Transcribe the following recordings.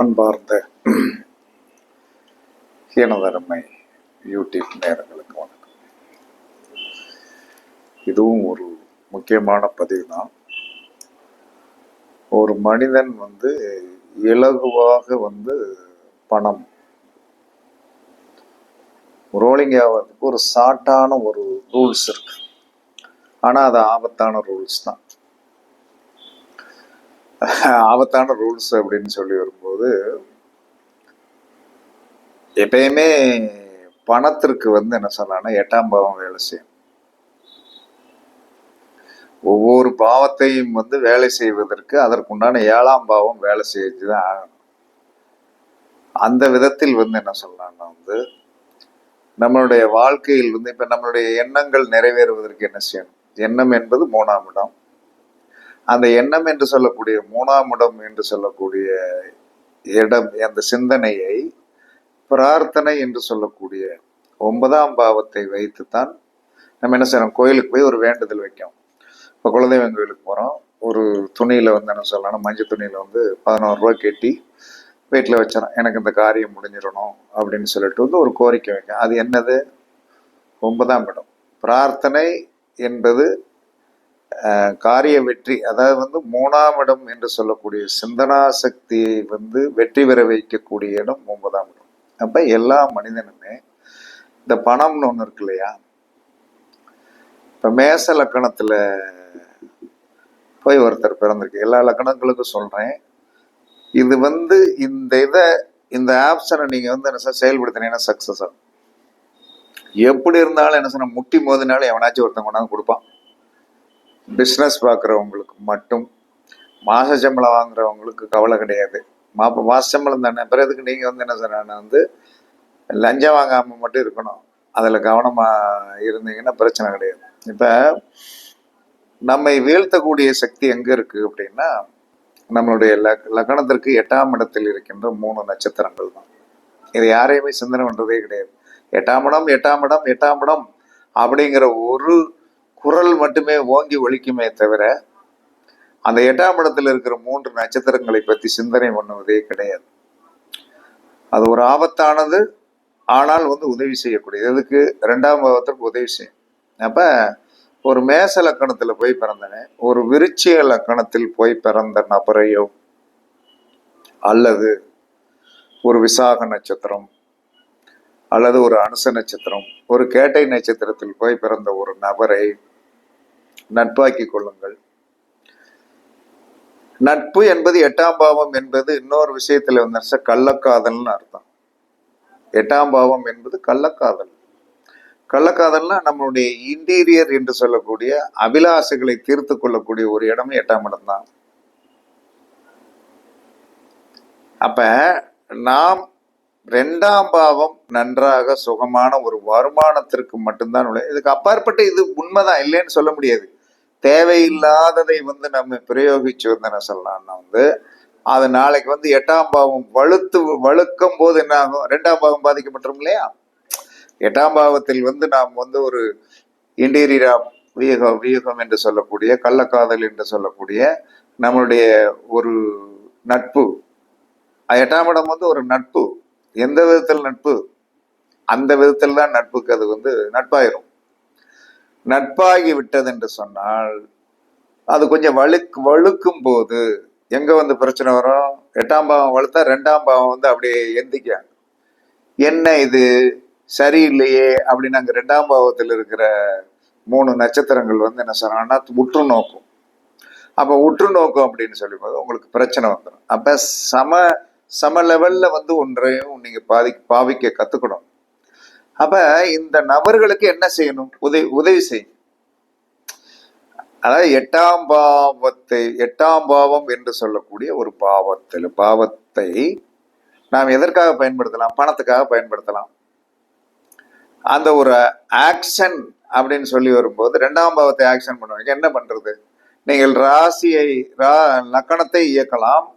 அன்பார்ந்த எனதருமை யூடியூப் நேரங்களுக்கு வணக்கம். இதுவும் ஒரு முக்கியமான பதிவு தான் ஒரு மனிதன் வந்து இலகுவாக வந்து பணம் ரோலிங் ஆகிறதுக்கு ஒரு ஷார்ட்டான ஒரு ரூல்ஸ் இருக்கு. ஆனால் அது ஆபத்தான ரூல்ஸ் தான். ஆபத்தான ரூல்ஸ் அப்படின்னு சொல்லி வரும்போது எப்பயுமே பணத்திற்கு வந்து என்ன சொல்லலாம்னா எட்டாம் பாவம் வேலை செய்யும் ஒவ்வொரு பாவத்தையும் வந்து வேலை செய்வதற்கு அதற்குண்டான ஏழாம் பாவம் வேலை செஞ்சு தான் ஆகணும். அந்த விதத்தில் வந்து என்ன சொல்லலாம்னா வந்து நம்மளுடைய வாழ்க்கையில் வந்து இப்ப நம்மளுடைய எண்ணங்கள் நிறைவேறுவதற்கு என்ன செய்யணும்? எண்ணம் என்பது மூணாம் இடம். அந்த எண்ணம் என்று சொல்லக்கூடிய மூணாம் இடம் என்று சொல்லக்கூடிய இடம் அந்த சிந்தனையை பிரார்த்தனை என்று சொல்லக்கூடிய ஒன்பதாம் பாவத்தை வைத்துத்தான் நம்ம என்ன செய்யணும் கோயிலுக்கு போய் ஒரு வேண்டுதல் வைக்கும் இப்போ குலதெய்வம் கோயிலுக்கு போகிறோம் ஒரு துணியில் வந்து என்ன சொல்லலாம் மஞ்சள் துணியில் வந்து பதினோரு ரூபா கட்டி வீட்டில் வச்சிடறோம். எனக்கு இந்த காரியம் முடிஞ்சிடணும் அப்படின்னு சொல்லிட்டு வந்து ஒரு கோரிக்கை வைக்கும் அது என்னது? ஒன்பதாம் இடம். பிரார்த்தனை என்பது காரிய வெற்றி அதாவது வந்து மூணாம் இடம் என்று சொல்லக்கூடிய சிந்தனா சக்தியை வந்து வெற்றி பெற வைக்கக்கூடிய இடம் ஒன்பதாம் இடம். அப்போ எல்லா மனிதனுமே இந்த பணம்னு ஒன்று இருக்கு இல்லையா? இப்போ மேச லக்கணத்தில் போய் ஒருத்தர் பிறந்திருக்கு. எல்லா லக்கணங்களுக்கும் சொல்கிறேன் இது வந்து இந்த இதை இந்த ஆப்ஷனை நீங்கள் வந்து என்ன சார் செயல்படுத்தினீங்கன்னா சக்ஸஸ் ஆகும். எப்படி இருந்தாலும் என்ன சொன்ன முட்டி மோதினாலும் எவனாச்சும் ஒருத்தன் கொண்டாந்து கொடுப்பான். பிஸ்னஸ் பார்க்குறவங்களுக்கு மட்டும் மாச சம்பளம் வாங்குறவங்களுக்கு கவலை கிடையாது. மாப்ப மாச சம்பளம் தானே? பிறகுக்கு நீங்கள் வந்து என்ன சொன்னா? வந்து லஞ்சம் வாங்காமல் மட்டும் இருக்கணும். அதில் கவனமாக இருந்தீங்கன்னா பிரச்சனை கிடையாது. இப்போ நம்மை வீழ்த்தக்கூடிய சக்தி எங்கே இருக்குது அப்படின்னா நம்மளுடைய லக் லக்னத்திற்கு எட்டாம் இடத்தில் இருக்கின்ற மூணு நட்சத்திரங்கள் தான். இது யாரையுமே சிந்தனை பண்ணுறதே கிடையாது. எட்டாம் இடம் எட்டாம் இடம் எட்டாம் இடம் அப்படிங்கிற ஒரு குரல் மட்டுமே ஓங்கி ஒழிக்குமே தவிர அந்த எட்டாம் இடத்துல இருக்கிற மூன்று நட்சத்திரங்களை பற்றி சிந்தனை பண்ணுவதே கிடையாது. அது ஒரு ஆபத்தானது ஆனால் வந்து உதவி செய்யக்கூடியது. எதுக்கு? ரெண்டாம் பாவத்திற்கு உதவி செய்யும். அப்போ ஒரு மேச லக்கணத்தில் போய் பிறந்தனே ஒரு விருச்சிக லக்கணத்தில் போய் பிறந்த நபரையோ அல்லது ஒரு விசாக நட்சத்திரம் அல்லது ஒரு அனுச நட்சத்திரம் ஒரு கேட்டை நட்சத்திரத்தில் போய் பிறந்த ஒரு நபரை நட்பாக்கி கொள்ளுங்கள். நட்பு என்பது எட்டாம் பாவம் என்பது இன்னொரு விஷயத்துல வந்து கள்ளக்காதல்னு அர்த்தம். எட்டாம் பாவம் என்பது கள்ளக்காதல். கள்ளக்காதல்னா நம்மளுடைய இன்டீரியர் என்று சொல்லக்கூடிய அபிலாசைகளை தீர்த்து கொள்ளக்கூடிய ஒரு இடமே எட்டாம் இடம் தான் அப்ப நாம் ரெண்டாம் பாவம் நன்றாக சுகமான ஒரு வருமானத்திற்கு மட்டும்தான் உள்ள இதுக்கு அப்பாற்பட்ட இது உண்மைதான் இல்லைன்னு சொல்ல முடியாது. தேவையில்லாததை வந்து நம்ம பிரயோகிச்சு வந்து என்ன சொல்லலாம்னா வந்து அது நாளைக்கு வந்து எட்டாம் பாவம் வலுத்து வழுக்கும் போது என்ன ஆகும்? ரெண்டாம் பாவம் பாதிக்கப்பட்டுரும் இல்லையா? எட்டாம் பாவத்தில் வந்து நாம் வந்து ஒரு இன்டீரியரா வியூகம் வியூகம் என்று சொல்லக்கூடிய கள்ளக்காதல் என்று சொல்லக்கூடிய நம்மளுடைய ஒரு நட்பு. எட்டாம் இடம் வந்து ஒரு நட்பு. எந்த விதத்தில் நட்பு அந்த விதத்தில் தான் நட்புக்கு அது வந்து நட்பாயிரும். நட்பாகி விட்டது என்று சொன்னால் அது கொஞ்சம் வழுக்கு வழுக்கும் போது எங்க வந்து பிரச்சனை வரும்? எட்டாம் பாவம் வளர்த்தா ரெண்டாம் பாவம் வந்து அப்படியே எந்திக்க என்ன இது? சரியில்லையே அப்படின்னு அங்கே ரெண்டாம் பாவத்தில் இருக்கிற மூணு நட்சத்திரங்கள் வந்து என்ன சொன்னாங்கன்னா உற்று நோக்கும். அப்போ உற்று நோக்கும் அப்படின்னு சொல்லும்போது உங்களுக்கு பிரச்சனை வந்துடும் அப்போ சம சம லெவல்ல வந்து ஒன்றையும் நீங்க பாதி பாவிக்க கத்துக்கணும். அப்ப இந்த நபர்களுக்கு என்ன செய்யணும்? உதவி உதவி செய்யும் அதாவது எட்டாம் பாவத்தை எட்டாம் பாவம் என்று சொல்லக்கூடிய ஒரு பாவத்தில் பாவத்தை நாம் எதற்காக பயன்படுத்தலாம்? பணத்துக்காக பயன்படுத்தலாம். அந்த ஒரு ஆக்ஷன் அப்படின்னு சொல்லி வரும்போது ரெண்டாம் பாவத்தை ஆக்ஷன் பண்ணுவாங்க. என்ன பண்றது? நீங்கள் ராசியை ரா லக்கணத்தை இயக்கலாம்.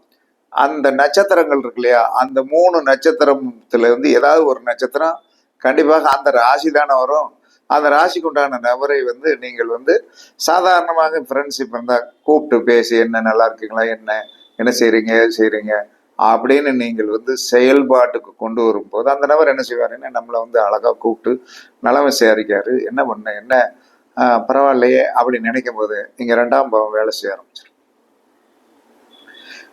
அந்த நட்சத்திரங்கள் இருக்கு இல்லையா? அந்த மூணு நட்சத்திரத்துல இருந்து ஏதாவது ஒரு நட்சத்திரம் கண்டிப்பாக அந்த ராசி தானே வரும். அந்த ராசிக்கு உண்டான நபரை வந்து நீங்கள் வந்து சாதாரணமாக ஃப்ரெண்ட்ஷிப் இருந்தால் கூப்பிட்டு பேசி என்ன நல்லா இருக்கீங்களா? என்ன? என்ன செய்றீங்க? ஏது செய்றீங்க? அப்படின்னு நீங்கள் வந்து செயல்பாட்டுக்கு கொண்டு வரும்போது அந்த நபர் என்ன செய்வாருன்னா நம்மளை வந்து அழகாக கூப்பிட்டு நலம் விசாரிக்காரு என்ன பண்ண? என்ன? பரவாயில்லையே. அப்படி நினைக்கும் போது இங்கே ரெண்டாம் பாவம் வேலை செய்ய ஆரம்பிச்சிடும்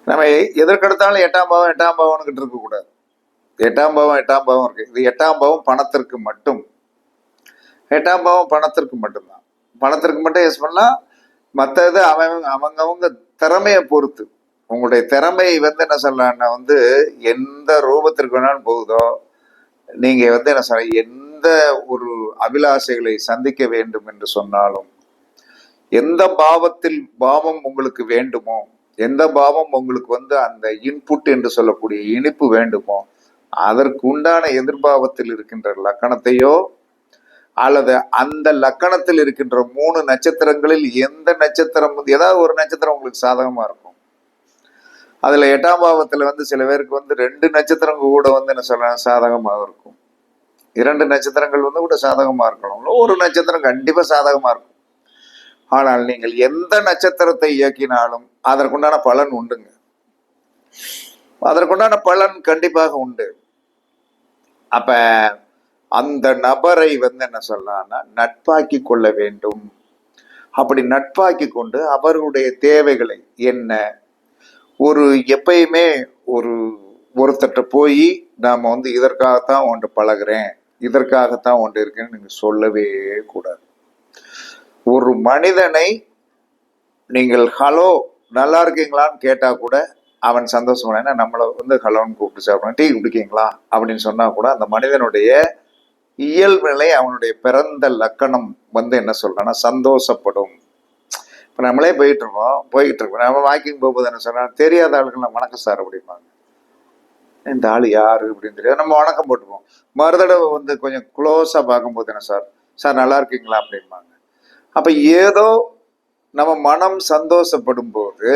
நம்ம எதற்கெடுத்தாலும் எட்டாம் பாவம் எட்டாம் பாவம்னுக்கிட்டு இருக்கக்கூடாது. எட்டாம் பாவம் எட்டாம் பாவம் இருக்கு. இது எட்டாம் பாவம் பணத்திற்கு மட்டும். எட்டாம் பாவம் பணத்திற்கு மட்டும்தான். பணத்திற்கு மட்டும் யூஸ் பண்ணலாம் மற்ற இது அவங்க அவங்கவுங்க திறமையை பொறுத்து. உங்களுடைய திறமை வந்து என்ன சொல்லலாம்னா வந்து எந்த ரூபத்திற்கு வேணாலும் போகுதோ நீங்கள் வந்து என்ன சொல்ல எந்த ஒரு அபிலாஷைகளை சந்திக்க வேண்டும் என்று சொன்னாலும் எந்த பாவத்தில் பாவம் உங்களுக்கு வேண்டுமோ எந்த பாவம் உங்களுக்கு வந்து அந்த இன்புட் என்று சொல்லக்கூடிய இனிப்பு வேண்டுமோ அதற்கு உண்டான எதிர்பாவத்தில் இருக்கின்ற லக்கணத்தையோ அல்லது அந்த லக்கணத்தில் இருக்கின்ற மூணு நட்சத்திரங்களில் எந்த நட்சத்திரம் வந்து ஏதாவது ஒரு நட்சத்திரம் உங்களுக்கு சாதகமா இருக்கும். அதுல எட்டாம் பாவத்துல வந்து சில பேருக்கு வந்து ரெண்டு நட்சத்திரம் கூட வந்து என்ன சொல்ல சாதகமாக இருக்கும். இரண்டு நட்சத்திரங்கள் வந்து கூட சாதகமா இருக்கணும். ஒரு நட்சத்திரம் கண்டிப்பா சாதகமா இருக்கும். ஆனால் நீங்கள் எந்த நட்சத்திரத்தை இயக்கினாலும் அதற்குண்டான பலன் உண்டுங்க. அதற்குண்டான பலன் கண்டிப்பாக உண்டு. அப்ப அந்த நபரை வந்து என்ன சொல்லலாம்னா நட்பாக்கி கொள்ள வேண்டும். அப்படி நட்பாக்கி கொண்டு அவர்களுடைய தேவைகளை என்ன ஒரு எப்பயுமே ஒரு ஒருத்தட்ட போய் நாம் வந்து இதற்காகத்தான் ஒன்று பழகுறேன் இதற்காகத்தான் ஒன்று இருக்கேன்னு நீங்கள் சொல்லவே கூடாது. ஒரு மனிதனை நீங்கள் ஹலோ நல்லா இருக்கீங்களான்னு கேட்டால் கூட அவன் சந்தோஷம் ஏன்னா நம்மளை வந்து ஹலோன்னு கூப்பிட்டு சாப்பிடணும் டீ குடிக்கீங்களா? அப்படின்னு சொன்னால் கூட அந்த மனிதனுடைய இயல்புநிலை அவனுடைய பிறந்த லக்கணம் வந்து என்ன சொல்கிறான்னா சந்தோஷப்படும். இப்போ நம்மளே போயிட்டு இருக்கோம் போயிட்டு இருக்கோம் நம்ம வாக்கிங் போகும்போது என்ன சொன்னா தெரியாத ஆளுங்களாம் வணக்கம் சார் அப்படிம்பாங்க. இந்த ஆள் யாரு? அப்படின்னு தெரியாது. நம்ம வணக்கம் போட்டுப்போம் மறுதடவை வந்து கொஞ்சம் க்ளோஸாக பார்க்கும்போது என்ன சார் சார் நல்லா இருக்கீங்களா? அப்படிம்பாங்க. அப்போ ஏதோ நம்ம மனம் சந்தோஷப்படும் போது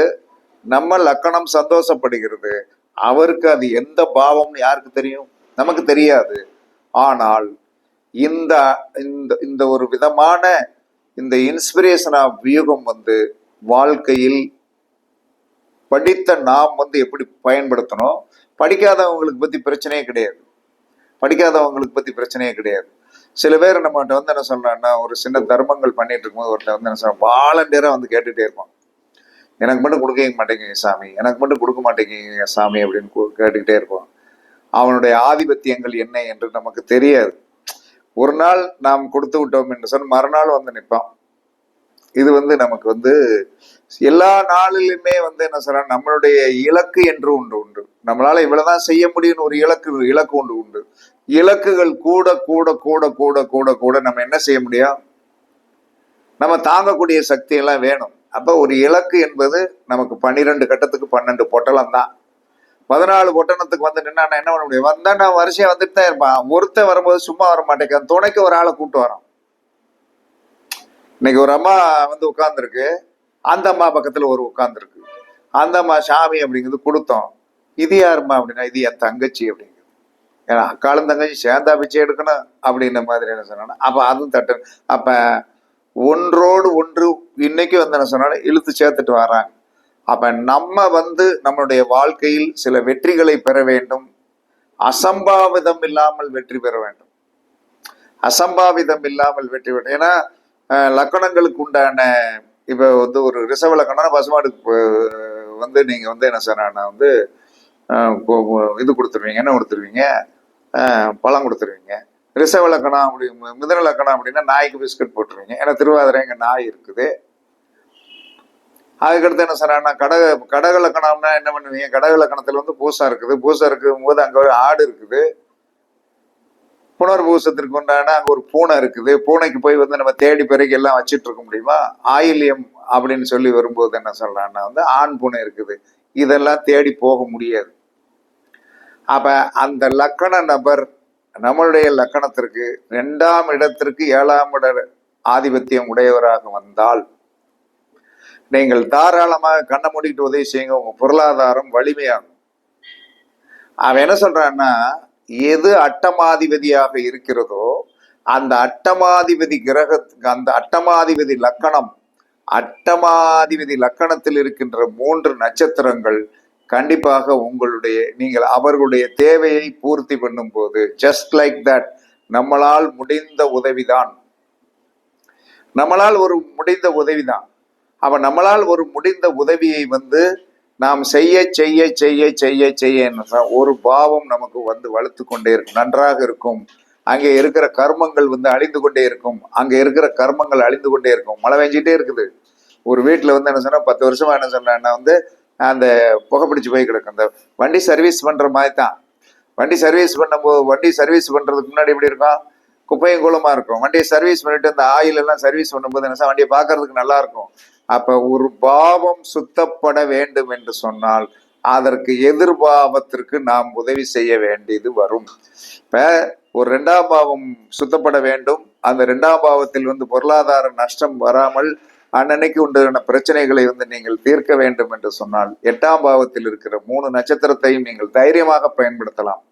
நம்ம லக்கணம் சந்தோஷப்படுகிறது அவருக்கு அது எந்த பாவம்னு யாருக்கு தெரியும்? நமக்கு தெரியாது. ஆனால் இந்த இந்த இந்த ஒரு விதமான இந்த இன்ஸ்பிரேஷன் ஆஃப் வியூகம் வந்து வாழ்க்கையில் படித்த நாம் வந்து எப்படி பயன்படுத்தணும்? படிக்காதவங்களுக்கு பற்றி பிரச்சனையே கிடையாது. படிக்காதவங்களுக்கு பற்றி பிரச்சனையே கிடையாது. சில பேர் நம்மகிட்ட வந்து என்ன சொல்றான்னா ஒரு சின்ன தர்மங்கள் பண்ணிட்டு இருக்கும்போது ஒருத்தர் வந்து என்ன சொல்ற வாலண்டியரா வந்து கேட்டுட்டே இருப்பான். எனக்கு மட்டும் கொடுக்க மாட்டேங்குங்க சாமி. எனக்கு மட்டும் கொடுக்க மாட்டேங்குங்க சாமி அப்படின்னு கேட்டுக்கிட்டே இருப்பான். அவனுடைய ஆதிபத்தியங்கள் என்ன என்று நமக்கு தெரியாது. ஒரு நாள் நாம் கொடுத்து விட்டோம் என்று சொன்ன மறுநாள் வந்து நிற்பான் இது வந்து நமக்கு வந்து எல்லா நாளிலுமே வந்து என்ன சொல்றாங்க நம்மளுடைய இலக்கு என்று ஒன்று உண்டு. நம்மளால இவ்வளவுதான் செய்ய முடியும்னு ஒரு இலக்கு இலக்கு ஒன்று உண்டு. இலக்குகள் கூட கூட கூட கூட கூட கூட நம்ம என்ன செய்ய முடியும்? நம்ம தாங்கக்கூடிய சக்தி எல்லாம் வேணும். அப்ப ஒரு இலக்கு என்பது நமக்கு பன்னிரெண்டு கட்டத்துக்கு பன்னெண்டு பொட்டலம் தான். பதினாலு பொட்டணத்துக்கு வந்து நின்னா நான் என்ன பண்ண முடியும்? வந்தா நான் வரிசையா வந்துட்டு தான் இருப்பான். ஒருத்தன் வரும்போது சும்மா வர மாட்டேங்கான் துணைக்கு ஒரு ஆளை கூப்பிட்டு வரான் இன்னைக்கு ஒரு அம்மா வந்து உட்காந்துருக்கு அந்த அம்மா பக்கத்துல ஒரு உட்காந்துருக்கு அந்த அம்மா சாமி அப்படிங்கிறது கொடுத்தோம். இது யாரும்மா அப்படின்னா இது என் தங்கச்சி அப்படிங்கிறது. ஏன்னா அக்காலும் தங்கச்சி சேர்ந்தா பிச்சை எடுக்கணும் அப்படின்ற மாதிரி என்ன சொன்னா அப்ப அதுவும் தட்டு. அப்ப ஒன்றோடு ஒன்று இன்னைக்கு வந்து என்ன சொன்னாலும் இழுத்து சேர்த்துட்டு வராங்க. அப்ப நம்ம வந்து நம்மளுடைய வாழ்க்கையில் சில வெற்றிகளை பெற வேண்டும். அசம்பாவிதம் இல்லாமல் வெற்றி பெற வேண்டும். அசம்பாவிதம் இல்லாமல் வெற்றி பெற ஏன்னா லக்கணங்களுக்கு உண்டான இப்போ வந்து ஒரு ரிசவ லக்கணம் பசுமாடு வந்து நீங்கள் வந்து என்ன சார் நான் வந்து இது கொடுத்துருவீங்க என்ன கொடுத்துருவீங்க? பழம் கொடுத்துருவீங்க. ரிசவ லக்கணம் அப்படி மிதன லக்கணம் அப்படின்னா நாய்க்கு பிஸ்கட் போட்டுருவீங்க. ஏன்னா திருவாதிரை இங்க நாய் இருக்குது. அதுக்கடுத்து என்ன சொன்னா கடக கடக லக்கணம்னா என்ன பண்ணுவீங்க? கடக லக்கணத்தில் வந்து பூசா இருக்குது. பூசா இருக்கும் போது அங்கே ஒரு ஆடு இருக்குது. புனர்பூசத்திற்கு உண்டான அங்க ஒரு பூனை இருக்குது. பூனைக்கு போய் வந்து நம்ம தேடி பிறகு எல்லாம் வச்சுட்டு இருக்க முடியுமா? ஆயில்யம் அப்படின்னு சொல்லி வரும்போது என்ன சொல்றான்னா வந்து ஆண் பூனை இருக்குது. இதெல்லாம் தேடி போக முடியாது. அப்ப அந்த லக்கண நபர் நம்மளுடைய லக்கணத்திற்கு ரெண்டாம் இடத்திற்கு ஏழாம் இட ஆதிபத்தியம் உடையவராக வந்தால் நீங்கள் தாராளமாக கண்ணை மூடிக்கிட்டு உதவி செய்யுங்க. உங்க பொருளாதாரம் வலிமையாகும். அவன் என்ன சொல்றான்னா எது அட்டமாதிபதியாக இருக்கிறதோ அந்த அட்டமாதிபதி கிரக அந்த அட்டமாதிபதி லக்கணம் அட்டமாதிபதி லக்கணத்தில் இருக்கின்ற மூன்று நட்சத்திரங்கள் கண்டிப்பாக உங்களுடைய நீங்கள் அவர்களுடைய தேவையை பூர்த்தி பண்ணும் போது ஜஸ்ட் லைக் தட் நம்மளால் முடிந்த உதவிதான். நம்மளால் ஒரு முடிந்த உதவிதான். அவ நம்மளால் ஒரு முடிந்த உதவியை வந்து நாம் செய்ய செய்ய செய்ய செய்ய செய்ய என்ன ஒரு பாவம் நமக்கு வந்து வலுத்து கொண்டே இருக்கும். நன்றாக இருக்கும். அங்கே இருக்கிற கர்மங்கள் வந்து அழிந்து கொண்டே இருக்கும். அங்கே இருக்கிற கர்மங்கள் அழிந்து கொண்டே இருக்கும். மழை பெஞ்சிட்டே இருக்குது. ஒரு வீட்டில் வந்து என்ன சொன்னால் பத்து வருஷமா என்ன சொன்னா வந்து அந்த புகைப்பிடிச்சு போய் கிடக்கும் அந்த வண்டி சர்வீஸ் பண்ணுற மாதிரி தான். வண்டி சர்வீஸ் பண்ணும்போது வண்டி சர்வீஸ் பண்ணுறதுக்கு முன்னாடி எப்படி இருக்கும்? குப்பையும் கூலமா இருக்கும். வண்டியை சர்வீஸ் பண்ணிட்டு அந்த ஆயில் எல்லாம் சர்வீஸ் பண்ணும்போது என்ன வண்டியை பார்க்கறதுக்கு நல்லா இருக்கும். அப்ப ஒரு பாவம் சுத்தப்பட வேண்டும் என்று சொன்னால் அதற்கு எதிர்பாவத்திற்கு நாம் உதவி செய்ய வேண்டியது வரும். இப்ப ஒரு ரெண்டாம் பாவம் சுத்தப்பட வேண்டும். அந்த ரெண்டாம் பாவத்தில் வந்து பொருளாதார நஷ்டம் வராமல் அன்னன்னைக்கு உண்டான பிரச்சனைகளை வந்து நீங்கள் தீர்க்க வேண்டும் என்று சொன்னால் எட்டாம் பாவத்தில் இருக்கிற மூணு நட்சத்திரத்தையும் நீங்கள் தைரியமாக பயன்படுத்தலாம்.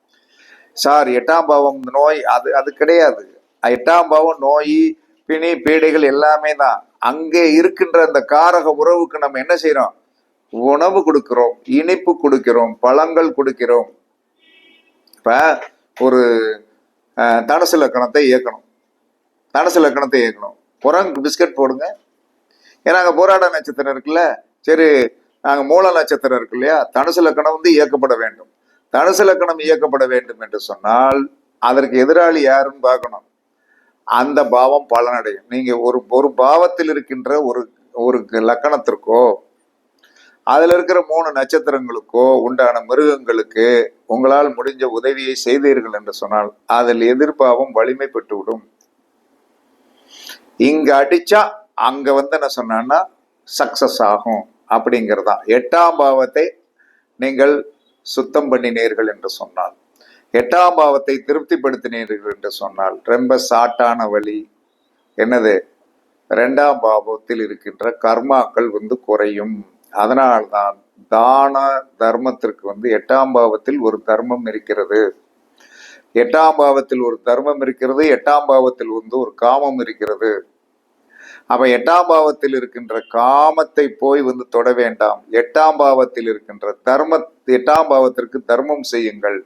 சார் எட்டாம் பாவம் நோய் அது அது கிடையாது. எட்டாம் பாவம் நோய் பிணி பீடைகள் எல்லாமே தான். அங்கே இருக்கின்ற அந்த காரக உறவுக்கு நம்ம என்ன செய்யறோம் உணவு கொடுக்கிறோம் இனிப்பு கொடுக்கிறோம் பழங்கள் கொடுக்கிறோம். இப்ப ஒரு அஹ், தனுசு லக்கணத்தை இயக்கணும். தனுசு லக்கணத்தை இயக்கணும். புறங்க பிஸ்கட் போடுங்க. ஏன்னா அங்கே போராட நட்சத்திரம் இருக்குல்ல? சரி நாங்கள் மூல நட்சத்திரம் இருக்கு இல்லையா? தனுசு லக்கணம் வந்து இயக்கப்பட வேண்டும். தனுசு லக்கணம் இயக்கப்பட வேண்டும் என்று சொன்னால் அதற்கு எதிராளி யாருன்னு பார்க்கணும். அந்த பாவம் பலனடையும். நீங்க ஒரு ஒரு பாவத்தில் இருக்கின்ற ஒரு ஒரு லக்கணத்திற்கோ அதில் இருக்கிற மூணு நட்சத்திரங்களுக்கோ உண்டான மிருகங்களுக்கு உங்களால் முடிஞ்ச உதவியை செய்தீர்கள் என்று சொன்னால் அதில் எதிர்பாவம் வலிமை பெற்றுவிடும் இங்க அடிச்சா அங்க வந்து என்ன சொன்னா சக்சஸ் ஆகும் அப்படிங்கிறதான். எட்டாம் பாவத்தை நீங்கள் சுத்தம் பண்ணினீர்கள் என்று சொன்னால் எட்டாம் பாவத்தை திருப்திப்படுத்தினீர்கள் என்று சொன்னால் ரொம்ப சாட்டான வழி. என்னது? ரெண்டாம் பாவத்தில் இருக்கின்ற கர்மாக்கள் வந்து குறையும். அதனால்தான் தான தர்மத்திற்கு வந்து எட்டாம் பாவத்தில் ஒரு தர்மம் இருக்கிறது. எட்டாம் பாவத்தில் ஒரு தர்மம் இருக்கிறது எட்டாம் பாவத்தில் வந்து ஒரு காமம் இருக்கிறது. அப்ப எட்டாம் பாவத்தில் இருக்கின்ற காமத்தை போய் வந்து தொட வேண்டாம். எட்டாம் பாவத்தில் இருக்கின்ற தர்ம எட்டாம் பாவத்திற்கு தர்மம் செய்யுங்கள்.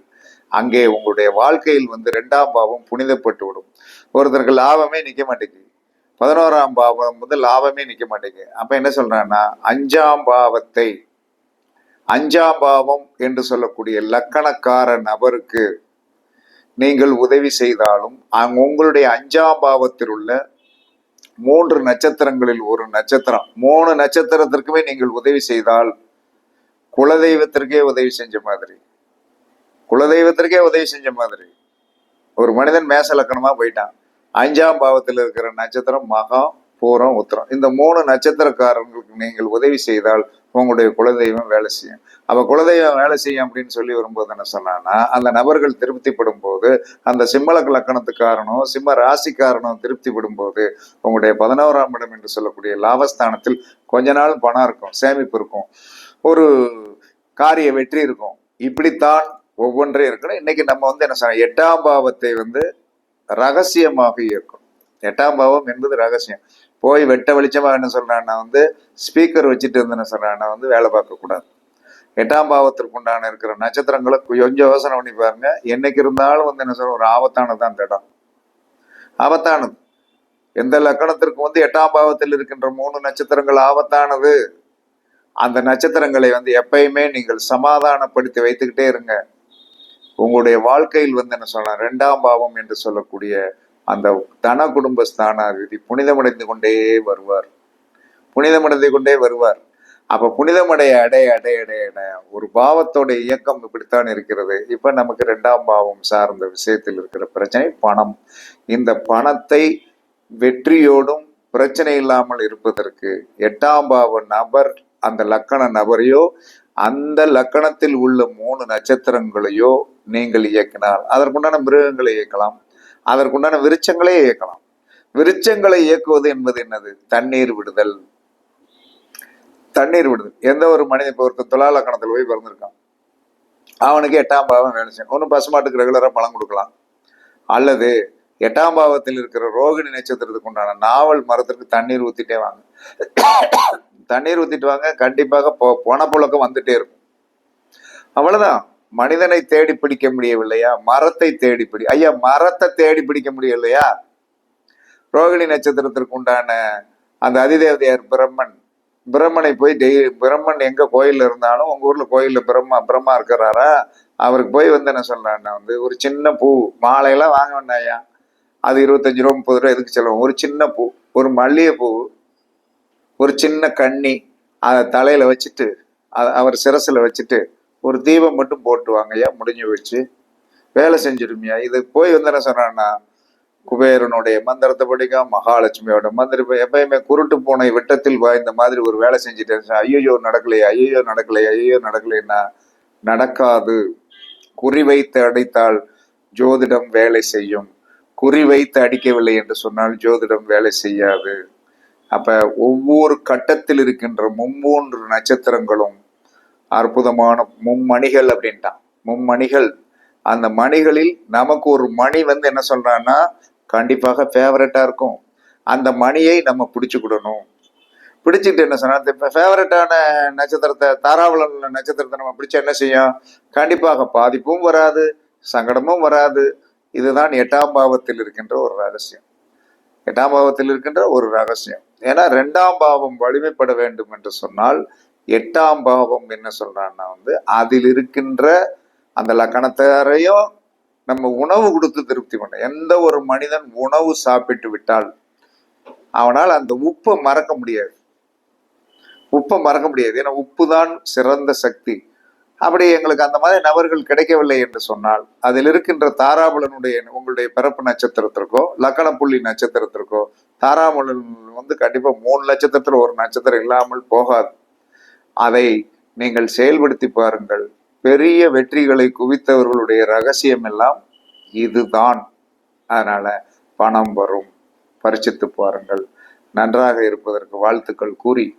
அங்கே உங்களுடைய வாழ்க்கையில் வந்து ரெண்டாம் பாவம் புனிதப்பட்டு விடும். ஒருத்தருக்கு லாபமே நிற்க மாட்டேங்குது. பதினோராம் பாவம் வந்து லாபமே நிற்க மாட்டேங்குது. அப்போ என்ன சொல்றான்னா அஞ்சாம் பாவத்தை அஞ்சாம் பாவம் என்று சொல்லக்கூடிய லக்கணக்கார நபருக்கு நீங்கள் உதவி செய்தாலும் அங்க உங்களுடைய அஞ்சாம் பாவத்தில் உள்ள மூன்று நட்சத்திரங்களில் ஒரு நட்சத்திரம் மூணு நட்சத்திரத்திற்குமே நீங்கள் உதவி செய்தால் குலதெய்வத்திற்கே உதவி செஞ்ச மாதிரி. குலதெய்வத்திற்கே உதவி செஞ்ச மாதிரி. ஒரு மனிதன் மேச லக்கணமா போயிட்டான். அஞ்சாம் பாவத்தில் இருக்கிற நட்சத்திரம் மகம் பூரம் உத்திரம். இந்த மூணு நட்சத்திரக்காரங்களுக்கு நீங்கள் உதவி செய்தால் உங்களுடைய குலதெய்வம் வேலை செய்யும். அப்ப குலதெய்வம் வேலை செய்யும் அப்படின்னு சொல்லி வரும்போது என்ன சொன்னான்னா அந்த நபர்கள் திருப்திப்படும் போது அந்த சிம்மலக்க லக்கணத்துக்காரனும் சிம்ம ராசிக்காரனும் திருப்திப்படும் போது உங்களுடைய பதினோராம் இடம் என்று சொல்லக்கூடிய லாபஸ்தானத்தில் கொஞ்ச நாள் பணம் இருக்கும் சேமிப்பு இருக்கும். ஒரு காரிய வெற்றி இருக்கும். இப்படித்தான் ஒவ்வொன்றையும் இருக்கணும். இன்னைக்கு நம்ம வந்து என்ன சொல்றோம் எட்டாம் பாவத்தை வந்து ரகசியமாக இயக்கும். எட்டாம் பாவம் என்பது ரகசியம். போய் வெட்ட வெளிச்சமாக என்ன சொல்றான்னா வந்து ஸ்பீக்கர் வச்சுட்டு வந்து என்ன சொல்றான்னா வந்து வேலை பார்க்கக்கூடாது எட்டாம் பாவத்திற்கு உண்டான இருக்கிற நட்சத்திரங்களை கொஞ்சம் யோசனை பண்ணி பாருங்க. என்னைக்கு இருந்தாலும் வந்து என்ன சொல்ற ஒரு ஆபத்தானது தான் திடம் ஆபத்தானது. எந்த லக்கணத்திற்கு வந்து எட்டாம் பாவத்தில் இருக்கின்ற மூணு நட்சத்திரங்கள் ஆபத்தானது? அந்த நட்சத்திரங்களை வந்து எப்பயுமே நீங்கள் சமாதானப்படுத்தி வைத்துக்கிட்டே இருங்க. உங்களுடைய வாழ்க்கையில் வந்து என்ன சொல்லலாம் ரெண்டாம் பாவம் என்று சொல்லக்கூடிய அந்த தன குடும்ப ஸ்தானாதிபதி புனிதமடைந்து கொண்டே வருவார். புனிதமடைந்து கொண்டே வருவார். அப்ப புனிதமடைய அடைய அடைய அடைய அடைய ஒரு பாவத்தோட இயக்கம் இப்படித்தான் இருக்கிறது. இப்ப நமக்கு ரெண்டாம் பாவம் சார்ந்த விஷயத்தில் இருக்கிற பிரச்சனை பணம். இந்த பணத்தை வெற்றியோடும் பிரச்சனை இல்லாமல் இருப்பதற்கு எட்டாம் பாவ நபர் அந்த லக்கண நபரையோ அந்த லக்கணத்தில் உள்ள மூணு நட்சத்திரங்களையோ நீங்கள் இயக்கினால் அதற்குண்டான மிருகங்களை இயக்கலாம் அதற்குண்டான விருச்சங்களே இயக்கலாம். விருச்சங்களை இயக்குவது என்பது என்னது? தண்ணீர் விடுதல். தண்ணீர் விடுதல். எந்த ஒரு மனித இப்போ ஒருத்தர் துலா லக்கணத்தில் போய் பிறந்திருக்கான். அவனுக்கு எட்டாம் பாவம் வேலை செய்யும் ஒன்று பசுமாட்டுக்கு ரெகுலராக பழம் கொடுக்கலாம். அல்லது எட்டாம் பாவத்தில் இருக்கிற ரோகிணி நட்சத்திரத்துக்கு உண்டான நாவல் மரத்திற்கு தண்ணீர் ஊத்திட்டே வாங்க. தண்ணீர் ஊத்திட்டு வாங்க. கண்டிப்பாக போ பணப்புழக்கம் வந்துட்டே இருக்கும். அவ்வளவுதான். மனிதனை தேடி பிடிக்க முடியவில்லையா? மரத்தை தேடி பிடி ஐயா மரத்தை தேடி பிடிக்க முடியலையா ரோகிணி நட்சத்திரத்திற்கு உண்டான அந்த அதிதேவதையார் பிரம்மன் பிரம்மனை போய் டெய்லி பிரம்மன் எங்க கோயில் இருந்தாலும் உங்க ஊர்ல கோயில்ல பிரம்மா பிரம்மா இருக்கிறாரா? அவருக்கு போய் வந்து என்ன சொல்றான்னா வந்து ஒரு சின்ன பூ மாலையெல்லாம் வாங்க வேண்டாயா அது இருபத்தஞ்சு ரூபா முப்பது ரூபா எதுக்கு செலவும் ஒரு சின்ன பூ ஒரு மல்லிகை பூ ஒரு சின்ன கண்ணி அதை தலையில வச்சுட்டு அவர் சிரசில் வச்சுட்டு ஒரு தீபம் மட்டும் போட்டுவாங்க ஐயா முடிஞ்சு வச்சு வேலை செஞ்சிருமியா? இது போய் வந்து என்ன சொன்னான்னா குபேரனுடைய மந்திரத்தை படிக்க மகாலட்சுமியோட மந்திரம் எப்பயுமே குருட்டு போன விட்டத்தில் வாய்ந்த மாதிரி ஒரு வேலை செஞ்சுட்டு ஐயோ நடக்கலையே ஐயோ நடக்கலையே ஐயோ நடக்கலைன்னா நடக்காது. குறி வைத்து அடித்தால் ஜோதிடம் வேலை செய்யும். குறி வைத்து அடிக்கவில்லை என்று சொன்னால் ஜோதிடம் வேலை செய்யாது. அப்போ ஒவ்வொரு கட்டத்தில் இருக்கின்ற மும்மூன்று நட்சத்திரங்களும் அற்புதமான மும்மணிகள் அப்படின்ட்டான். மும்மணிகள். அந்த மணிகளில் நமக்கு ஒரு மணி வந்து என்ன சொல்கிறான்னா கண்டிப்பாக ஃபேவரட்டாக இருக்கும். அந்த மணியை நம்ம பிடிச்சிக்கிடணும். பிடிச்சிட்டு என்ன சொன்னால் இப்போ ஃபேவரட்டான நட்சத்திரத்தை தாராவளம் நட்சத்திரத்தை நம்ம பிடிச்சா என்ன செய்யும்? கண்டிப்பாக பாதிப்பும் வராது சங்கடமும் வராது. இதுதான் எட்டாம் பாவத்தில் இருக்கின்ற ஒரு ரகசியம். எட்டாம் பாவத்தில் இருக்கின்ற ஒரு ரகசியம். ஏன்னா ரெண்டாம் பாவம் வலிமைப்பட வேண்டும் என்று சொன்னால் எட்டாம் பாவம் என்ன சொல்றான்னா வந்து அதில் இருக்கின்ற அந்த லக்கணத்தாரையும் நம்ம உணவு கொடுத்து திருப்தி பண்ண. எந்த ஒரு மனிதன் உணவு சாப்பிட்டு விட்டால் அவனால் அந்த உப்பை மறக்க முடியாது. உப்பை மறக்க முடியாது. ஏன்னா உப்பு தான் சிறந்த சக்தி. அப்படி எங்களுக்கு அந்த மாதிரி நபர்கள் கிடைக்கவில்லை என்று சொன்னால் அதில் இருக்கின்ற தாராபலனுடைய உங்களுடைய பிறப்பு நட்சத்திரத்திற்கோ லக்கண புள்ளி நட்சத்திரத்திற்கோ தாராபலன் வந்து கண்டிப்பாக மூணு நட்சத்திரத்தில் ஒரு நட்சத்திரம் இல்லாமல் போகாது. அதை நீங்கள் செயல்படுத்தி பாருங்கள். பெரிய வெற்றிகளை குவித்தவர்களுடைய ரகசியம் எல்லாம் இதுதான். அதனால பணம் வரும். பரிசித்து பாருங்கள். நன்றாக இருப்பதற்கு வாழ்த்துக்கள் கூறி